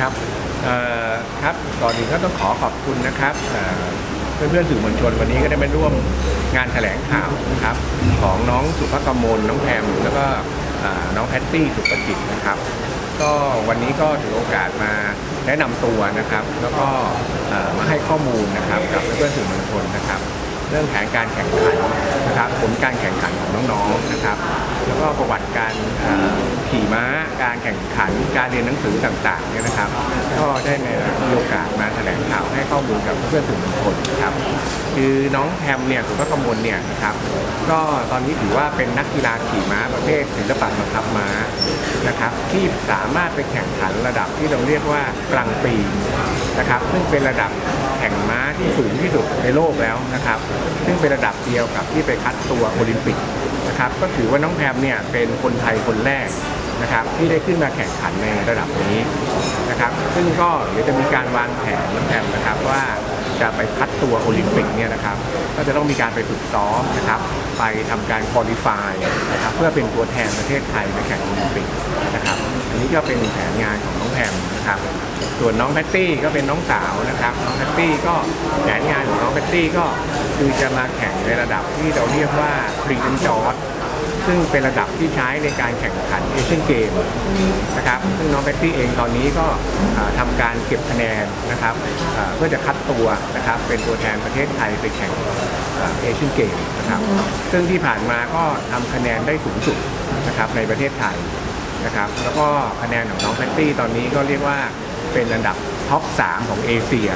ครับครับต้องขอขอบคุณนะครับเอ่อเพื่อนๆสื่อมวลชนวันนี้ก็ได้มาร่วมงานแถลงข่าวนะครับ ของน้องสุภกมลน้องแพมแล้วก็น้องแพตตี้สุประจิตนะครับ ก็วันนี้ก็ถือโอกาสมาแนะนำตัวนะครับ แล้วก็มาให้ข้อมูลนะครับกับเพื่อนๆสื่อมวลชนนะครับ เรื่องแผนการแข่งขันนะครับผลการแข่งขันของน้องๆนะครับ แล้วก็ประวัติการ ขี่ม้าการแข่งขันการเรียนหนังสือต่างๆเนี่ยนะครับ ก็ได้มีโอกาสมาแถลงข่าวให้ข้อมูลกับเพื่อนสื่อมวลชนะครับ คือน้องแพมเนี่ยสุภกมลเนี่ยนะครับ ก็ตอนนี้ถือว่าเป็นนักกีฬาขี่ม้าประเภทศิลปะบังคับม้านะครับ ที่สามารถไปแข่งขันระดับที่เราเรียกว่ากลางปีนะครับ ซึ่งเป็นระดับแข่งม้าที่สูงที่สุดในโลกแล้วนะครับ ซึ่งเป็นระดับเดียวกับที่ไปคัดตัวโอลิมปิกนะครับ ก็ถือว่าน้องแพมเนี่ยเป็นคนไทยคนแรก นะครับที่ได้ขึ้นมาแข่งขันในระดับนี้นะครับซึ่งก็เดี๋ยวจะมีการวางแผนน้องแพมนะครับว่าจะไปคัดตัวโอลิมปิกเนี่ยนะครับก็จะต้องมีการไปฝึกซ้อมนะครับไปทำการคุริฟายนะครับเพื่อเป็นตัวแทนประเทศไทยไปแข่งโอลิมปิกนะครับอันนี้ก็เป็นแผนงานของน้องแพมนะครับส่วนน้องแพตตี้ก็เป็นน้องสาวนะครับน้องแพตตี้ก็แผนงานของน้องแพตตี้ก็คือจะมาแข่งในระดับที่เราเรียกว่าพรีเซนจอร์ ซึ่งเป็นระดับที่ใช้ในการแข่งขันเอเชียนเกมนะครับซึ่งน้องแพตตี้เองตอนนี้ก็ทำาการเก็บคะแนนนะครับเพื่อจะคัดตัวนะครับเป็นตัวแทนประเทศไทยไปแข่งเอเชียนเกมนะครับซึ่งที่ผ่านมาก็ทำคะแนนได้สูงสุดนะครับในประเทศไทยนะครับแล้วก็คะแนนของน้องแพตตี้ตอนนี้ก็เรียกว่าเป็นอันดับท็อป 3 ของเอเชีย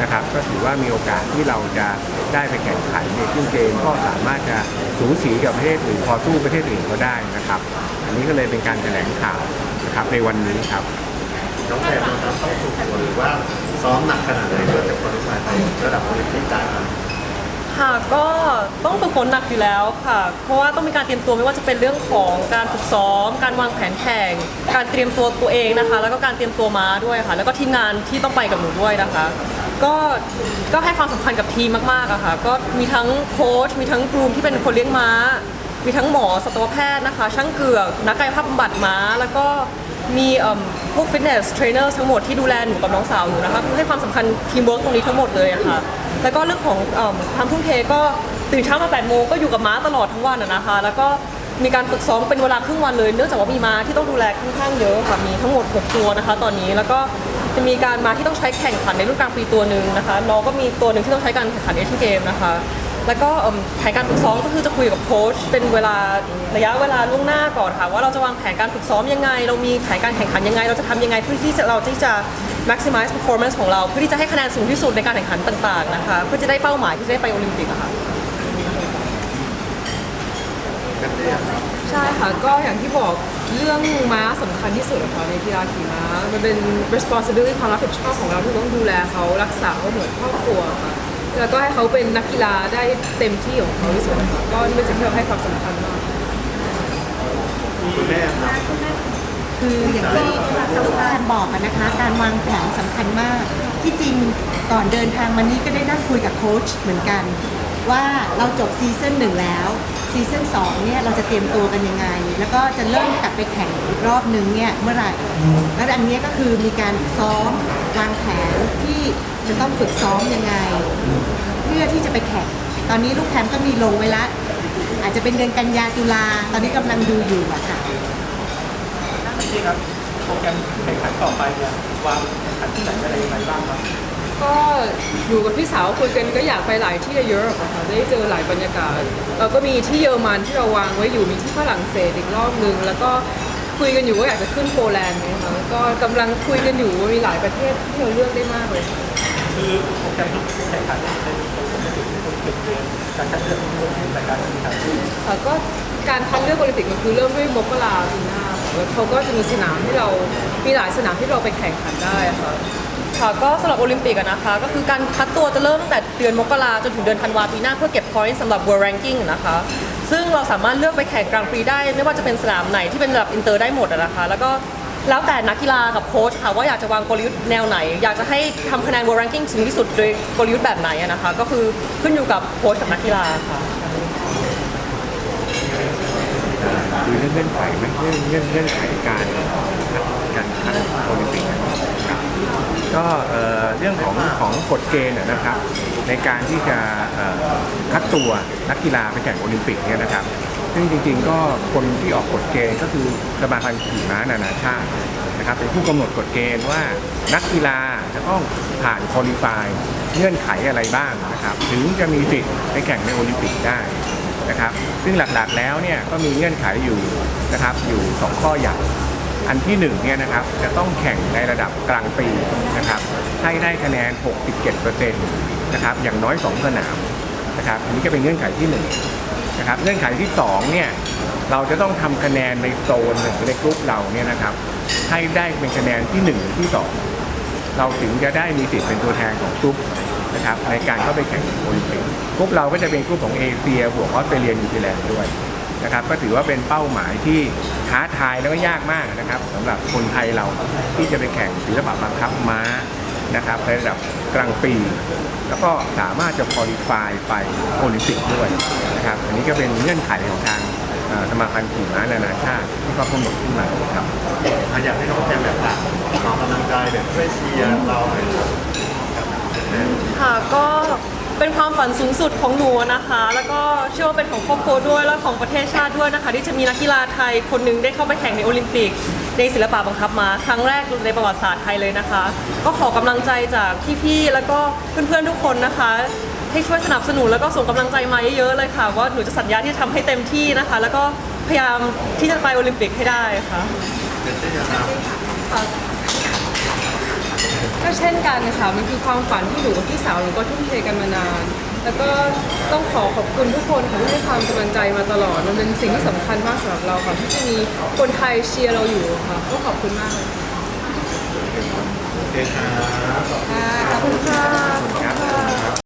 นะครับก็ถือว่ามีโอกาสที่เราจะได้ไปแข่งขันในขึ้นเกมก็สามารถจะสูสีกับประเทศอื่นพอสู้ประเทศอื่นเขาได้นะครับ อันนี้ก็เลยเป็นการแถลงข่าวนะครับในวันนี้ครับน้องแพรนะครับต้องฝึกฝนหรือว่าซ้อมหนักขนาดไหนเพื่อจะควอลิฟายไประดับโอลิมปิกได้ครับค่ะก็ต้องฝึกฝนหนักอยู่แล้วค่ะ เพราะว่าต้องมีการเตรียมตัวไม่ว่าจะเป็นเรื่องของการฝึกซ้อม การวางแผนแข่ง การเตรียมตัวตัวเองนะคะ แล้วก็การเตรียมตัวม้าด้วยค่ะ แล้วก็ทีมงานที่ต้องไปกับหนูด้วยนะคะ ก็ก็ให้ความสำคัญกับทีมมากๆอะค่ะ ก็มีทั้งโค้ชมีทั้งกรูมที่เป็นคนเลี้ยงม้า มีทั้งหมอสัตวแพทย์นะคะ ช่างเกือกนักกายภาพบำบัดม้า แล้วก็มีเอิ่มพวกฟิตเนสเทรนเนอร์ทั้งหมดที่ดูแลหนูกับน้องสาวหนูนะคะให้ความสำคัญทีมเวิร์กตรงนี้ทั้งหมดเลยอะค่ะ แล้วก็เรื่องของเอิ่มความทุ่มเทก็ตื่นเช้ามา8โมงก็อยู่กับม้าตลอดทั้งวันอะนะคะ แล้วก็มีการฝึกซ้อมเป็นเวลาครึ่งวันเลย เนื่องจากว่ามีม้าที่ต้องดูแลค่อนข้างเยอะค่ะมีทั้งหมด 6 ตัวนะคะ ตอนนี้แล้วก็ จะมีการมาที่ต้องใช้แข่งขันในรุ่นกลางปีตัวหนึ่งนะคะน้องก็มีตัวหนึ่งที่ต้องใช้การแข่งขันเอเชียนเกมนะคะ แล้วก็เอิ่มแผนการฝึกซ้อมก็คือจะคุยกับโค้ชเป็นเวลาระยะเวลาล่วงหน้าก่อนค่ะ ว่าเราจะวางแผนการฝึกซ้อมยังไง เรามีแผนการแข่งขันยังไง เราจะทำยังไงเพื่อที่จะเราที่จะ maximize performance ของเราเพื่อที่จะให้คะแนนสูงที่สุดในการแข่งขันต่างๆนะคะเพื่อจะได้เป้าหมายที่จะได้ไปโอลิมปิกอะค่ะ ใช่ค่ะ ก็อย่างที่บอก เรื่องม้าสำคัญที่สุดขอะค่ะในกีฬาขี่ม้า มันเป็น responsibility ความรับผิดชอบของเราที่ต้องดูแลเขารักษาเขาเหมือนครอบครัวค่ะแล้วก็ให้เขาเป็นนักกีฬาได้เต็มที่ของเขาที่สุดค่ะก็เป็นสิ่งที่เราให้ความสำคัญมากคุณแม่ครับคืออย่างที่ท่านบอกนะคะการวางแผนสำคัญมาก ที่จริงก่อนเดินทางมานี้ก็ได้นั่งคุยกับโค้ชเหมือนกัน ว่าเราจบซีซั่นหนึ่งแล้ว ซีซั่นสองเนี่ยเราจะเตรียมตัวกันยังไง แล้วก็จะเริ่มกลับไปแข่งอีกรอบนึงเนี่ยเมื่อไหร่แล้วอันนี้ก็คือมีการซ้อมวางแผนที่จะต้องฝึกซ้อมยังไง เพื่อที่จะไปแข่ง ตอนนี้ลูกแคมป์ก็มีลงไว้ละอาจจะเป็นเดือนกันยาตุลาตอนนี้กำลังดูอยู่อะค่ะพี่ครับโปรแกรมแข่งขันต่อไปเนี่ยวางแข่งขันที่ไหนอะไรยังไงบ้างครับ ก็อยู่กับพี่สาวคุยกันก็อยากไปหลายที่ในยุโรปอะค่ะได้เจอหลายบรรยากาศเราก็มีที่เยอรมันที่เราวางไว้อยู่มีที่ฝรั่งเศสอีกรอบหนึ่งแล้วก็คุยกันอยู่ว่าอยากจะขึ้นโปแลนด์เนี่ยค่ะก็กำลังคุยกันอยู่ว่ามีหลายประเทศที่เราเลือกได้มากเลยคือโปรแกรมทุกแข่งขันเนี่ยเป็นเป็นเป็นเป็นเป็นเป็นการคัดเลือกในการแข่งขันค่ะก็การคัดเลือกโอลิมปิกมันคือเริ่มด้วยมกราปีหน้าค่ะแล้วเขาก็จะมีสนามที่เรา มีหลายสนามที่เราไปแข่งขันได้อะค่ะ ค่ะ ก็สำหรับโอลิมปิกอะนะคะ ก็คือการคัดตัวจะเริ่มตั้งแต่เดือนมกราจนถึงเดือนธันวาปีหน้าเพื่อเก็บ point สำหรับ world ranking นะคะ ซึ่งเราสามารถเลือกไปแข่งกลางปีได้ ไม่ว่าจะเป็นสนามไหนที่เป็นระดับอินเตอร์ได้หมดอะนะคะ แล้วก็แล้วแต่นักกีฬากับโค้ชค่ะว่าอยากจะวางกลยุทธ์แนวไหน อยากจะให้ทำคะแนน world ranking สูงที่สุดโดยกลยุทธ์แบบไหนอะนะคะ ก็คือขึ้นอยู่กับโค้ชกับนักกีฬาค่ะ คือเรื่องเงื่อนไขไหมเรื่องเงื่อนเงื่อนไขการ ก็เรื่องของของกฎเกณฑ์นะครับ ในการที่จะคัดตัวนักกีฬาไปแข่งโอลิมปิกเนี่ยนะครับ ซึ่งจริงๆก็คนที่ออกกฎเกณฑ์ก็คือสมาพันธ์ขี่ม้านานาชาตินะครับเป็นผู้กำหนดกฎเกณฑ์ว่านักกีฬาจะต้องผ่านคอลิฟายเงื่อนไขอะไรบ้างนะครับ ถึงจะมีสิทธิ์ไปแข่งในโอลิมปิกได้นะครับ ซึ่งหลักๆแล้วเนี่ยก็มีเงื่อนไขอยู่นะครับอยู่สองข้อใหญ่ อันที่หนึ่งเนี่ยนะครับจะต้องแข่งในระดับกลางปีนะครับให้ได้คะแนน 67%นะครับอย่างน้อย 2 สนามนะครับอันนี้ก็เป็นเงื่อนไขที่1นะครับเงื่อนไขที่2เนี่ยเราจะต้องทำคะแนนในโซนหรือในกลุ่มเราเนี่ยนะครับให้ได้เป็นคะแนนที่1หรือที่ 2 เราถึงจะได้มีสิทธิ์เป็นตัวแทนของกลุ่มนะครับในการเข้าไปแข่งโอลิมปิกกลุ่มเราก็จะเป็นกลุ่มของเอเชียบวกออสเตรเลียนิวซีแลนด์ด้วย นะครับก็ถือว่าเป็นเป้าหมายที่ท้าทายแล้วก็ยากมากนะครับสำหรับคนไทยเราที่จะไปแข่งศิลปะบังคับม้านะครับในระดับกลางปี แล้วก็สามารถจะคอลิฟายไปโอลิมปิกด้วยนะครับอันนี้ก็เป็นเงื่อนไขของทางเอ่อสมาพันธ์ขี่ม้านานาชาติที่เขากำหนดขึ้นมาครับอะอยากให้น้องแพมแบบฝากออกกำลังกายแบบช่วยเชียร์เราหน่อยครับค่ะก็ เป็นความฝันสูงสุดของหนูนะคะ แล้วก็เชื่อว่าเป็นของครอบครัวด้วยและของประเทศชาติด้วยนะคะ ที่จะมีนักกีฬาไทยคนหนึ่งได้เข้าไปแข่งในโอลิมปิก ในศิลปะบังคับมาครั้งแรกในประวัติศาสตร์ไทยเลยนะคะ ก็ขอกำลังใจจากพี่ๆแล้วก็เพื่อนๆทุกคนนะคะ ให้ช่วยสนับสนุนแล้วก็ส่งกำลังใจมาเยอะๆเลยค่ะ ว่าหนูจะสัญญาที่จะทำให้เต็มที่นะคะ แล้วก็พยายามที่จะไปโอลิมปิกให้ได้ค่ะ เป็นเช่นนะครับ ก็เช่นกันค่ะมันคือความฝันที่หนูกับพี่สาวหนูก็ทุ่มเทกันมานาน แล้วก็ต้องขอขอบคุณทุกคนค่ะที่ให้ความกำลังใจมาตลอด มันเป็นสิ่งที่สำคัญมากสำหรับเราค่ะที่จะมีคนไทยเชียร์เราอยู่ค่ะก็ขอบคุณมากเลยโอเคครับขอบคุณค่ะครับ